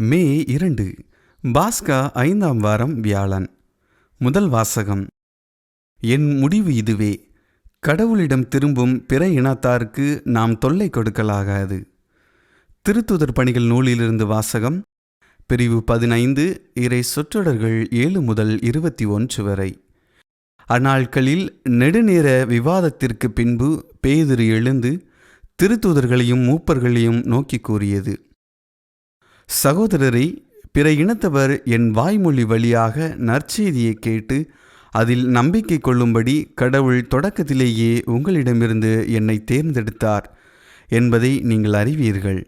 மே இரண்டு பாஸ்கா ஐந்தாம் வாரம் வியாழன். முதல் வாசகம். என் முடிவு இதுவே. கடவுளிடம் திரும்பும் பிற இனத்தாருக்கு நாம் தொல்லை கொடுக்கலாகாது. திருத்துதர் பணிகள் நூலிலிருந்து வாசகம். பிரிவு பதினைந்து இறை சொற்றொடர்கள் ஏழு முதல் இருபத்தி ஒன்று வரை. அந்நாட்களில் நெடுநேர விவாதத்திற்கு பின்பு பேதிரு எழுந்து திருத்தூதர்களையும் மூப்பர்களையும் நோக்கி கூறியது. சகோதரரை பிற இனத்தவர் என் வாய்மொழி வழியாக நற்செய்தியை கேட்டு அதில் நம்பிக்கை கொள்ளும்படி கடவுள் தொடக்கத்திலேயே உங்களிடமிருந்து என்னை தேர்ந்தெடுத்தார் என்பதை நீங்கள் அறிவீர்கள்.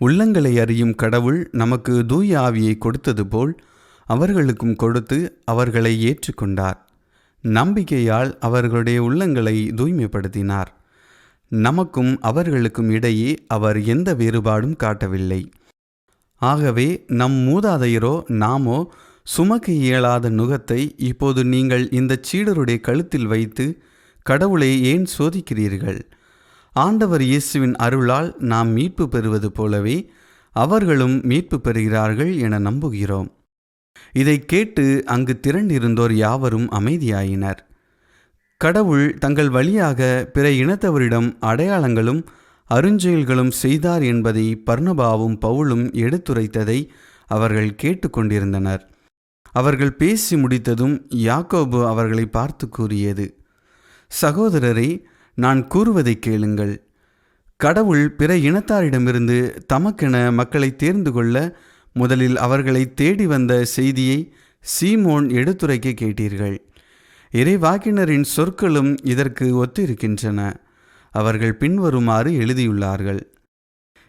உள்ளங்களை அறியும் கடவுள் நமக்கு தூய ஆவியை கொடுத்தது போல் அவர்களுக்கும் கொடுத்து அவர்களை ஏற்றுக்கொண்டார். நம்பிக்கையால் அவர்களுடைய உள்ளங்களை தூய்மைப்படுத்தினார். நமக்கும் அவர்களுக்கும் இடையே அவர் எந்த வேறுபாடும் காட்டவில்லை. ஆகவே நம் மூதாதையரோ நாமோ சுமக்க இயலாத நுகத்தை இப்போது நீங்கள் இந்த சீடருடைய கழுத்தில் வைத்து கடவுளை ஏன் சோதிக்கிறீர்கள்? ஆண்டவர் இயேசுவின் அருளால் நாம் மீட்பு பெறுவது போலவே அவர்களும் மீட்பு பெறுகிறார்கள் என நம்புகிறோம். இதை கேட்டு அங்கு திரண்டிருந்தோர் யாவரும் அமைதியாயினர். கடவுள் தங்கள் வழியாக பிற இனத்தவரிடம் அடையாளங்களும் அருஞ்செயல்களும் செய்தார் என்பதை பர்ணபாவும் பவுலும் எடுத்துரைத்ததை அவர்கள் கேட்டுக்கொண்டிருந்தனர். அவர்கள் பேசி முடித்ததும் யாக்கோபு அவர்களை பார்த்து கூறியது சகோதரரை நான் கூறுவதை கேளுங்கள். கடவுள் பிற இனத்தாரிடமிருந்து தமக்கென மக்களை தேர்ந்து கொள்ள முதலில் அவர்களை தேடி வந்த செய்தியை சீமோன் எடுத்துரைக்க கேட்டீர்கள். இறைவாக்கினரின் சொற்களும் இதற்கு ஒத்திருக்கின்றன. அவர்கள் பின்வருமாறு எழுதியுள்ளார்கள்.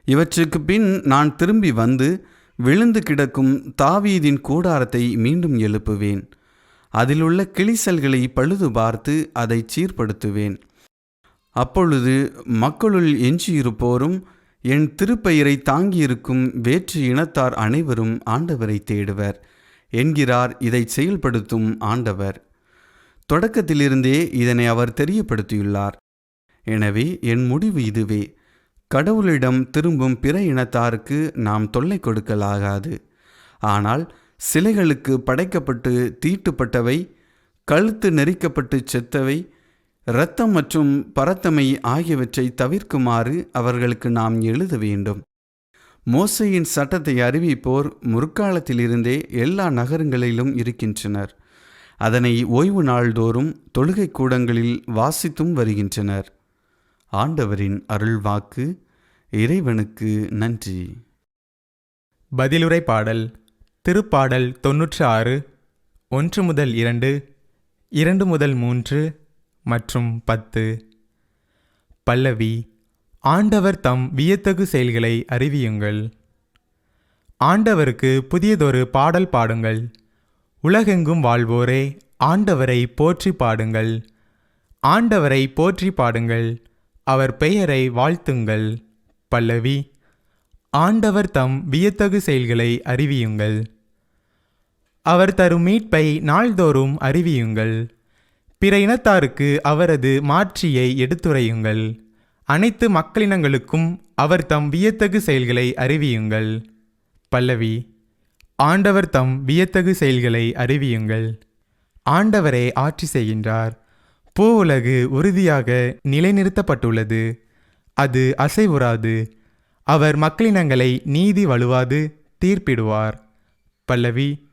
இவற்றுக்கு பின் நான் திரும்பி வந்து விழுந்து கிடக்கும் தாவீதின் கூடாரத்தை மீண்டும் எழுப்புவேன். அதிலுள்ள கிளிசல்களை பழுது பார்த்து அதை சீர்படுத்துவேன். அப்பொழுது மக்களுள் எஞ்சியிருப்போரும் என் திருப்பெயரை தாங்கியிருக்கும் வேற்று இனத்தார் அனைவரும் ஆண்டவரை தேடுவர் என்கிறார் இதை செயல்படுத்தும் ஆண்டவர். தொடக்கத்திலிருந்தே இதனை அவர் தெரியப்படுத்தியுள்ளார். எனவே என் முடிவு இதுவே. கடவுளிடம் திரும்பும் பிற இனத்தாருக்கு நாம் தொல்லை கொடுக்கலாகாது. ஆனால் சிலைகளுக்கு படைக்கப்பட்டு தீட்டுப்பட்டவை கழுத்து நெறிக்கப்பட்டு செத்தவை இரத்தம் மற்றும் பரத்தமை ஆகியவற்றை தவிர்க்குமாறு அவர்களுக்கு நாம் எழுத வேண்டும். மோசையின் சட்டத்தை அறிவிப்போர் முற்காலத்திலிருந்தே எல்லா நகரங்களிலும் இருக்கின்றனர். அதனை ஓய்வு நாள்தோறும் தொழுகை கூடங்களில் வாசித்தும் வருகின்றனர். ஆண்டவரின் அருள்வாக்கு இறைவனுக்கு நன்றி. பதிலுரை பாடல் திருப்பாடல் தொன்னூற்று ஆறு ஒன்று முதல் இரண்டு இரண்டு முதல் மூன்று மற்றும் பத்து. பல்லவி ஆண்டவர் தம் வியத்தகு செயல்களை அறிவியுங்கள். ஆண்டவருக்கு புதியதொரு பாடல் பாடுங்கள். உலகெங்கும் வாழ்வோரே ஆண்டவரை போற்றி பாடுங்கள். ஆண்டவரை போற்றி பாடுங்கள். அவர் பெயரை வாழ்த்துங்கள் பல்லவி. ஆண்டவர் தம் வியத்தகு செயல்களை அறிவியுங்கள். அவர் தரும் மீட்பை நாள்தோறும் அறிவியுங்கள். பிற இனத்தாருக்கு அவரது மாற்றியை எடுத்துரையுங்கள். அனைத்து மக்களினங்களுக்கும் அவர் தம் வியத்தகு செயல்களை அறிவியுங்கள். பல்லவி. ஆண்டவர் தம் வியத்தகு செயல்களை அறிவியுங்கள். ஆண்டவரே ஆட்சி செய்கின்றார். பூ உலகு உறுதியாக நிலைநிறுத்தப்பட்டுள்ளது. அது அசைவுறாது. அவர் மக்களினங்களை நீதி வலுவாது தீர்ப்பிடுவார். பல்லவி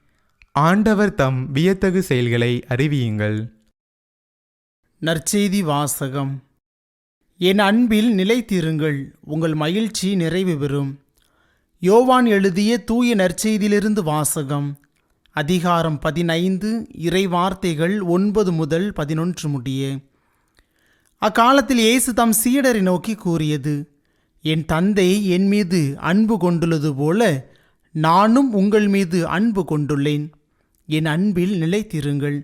ஆண்டவர் தம் வியத்தகு செயல்களை அறிவியுங்கள். நற்செய்தி வாசகம். என் அன்பில் நிலைத்திருங்கள் உங்கள் மகிழ்ச்சி நிறைவு பெறும். யோவான் எழுதிய தூய நற்செய்தியிலிருந்து வாசகம். அதிகாரம் பதினைந்து இறைவார்த்தைகள் ஒன்பது முதல் பதினொன்று முடிய. அக்காலத்தில் இயேசு தம் சீடரை நோக்கி கூறியது என் தந்தை என் மீது அன்பு கொண்டுள்ளது போல நானும் உங்கள் மீது அன்பு கொண்டுள்ளேன். என் அன்பில் நிலைத்திருங்கள்.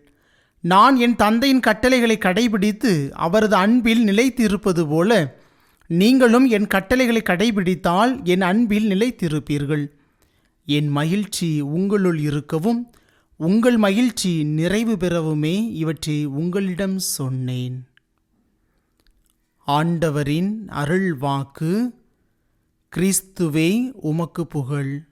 நான் என் தந்தையின் கட்டளைகளை கடைபிடித்து அவரது அன்பில் நிலைத்திருப்பது போல நீங்களும் என் கட்டளைகளை கடைபிடித்தால் என் அன்பில் நிலைத்திருப்பீர்கள். என் மகிழ்ச்சி உங்களுள் இருக்கவும் உங்கள் மகிழ்ச்சி நிறைவு பெறவுமே இவற்றை உங்களிடம் சொன்னேன். ஆண்டவரின் அருள் வாக்கு கிறிஸ்துவே உமக்கு புகழ்.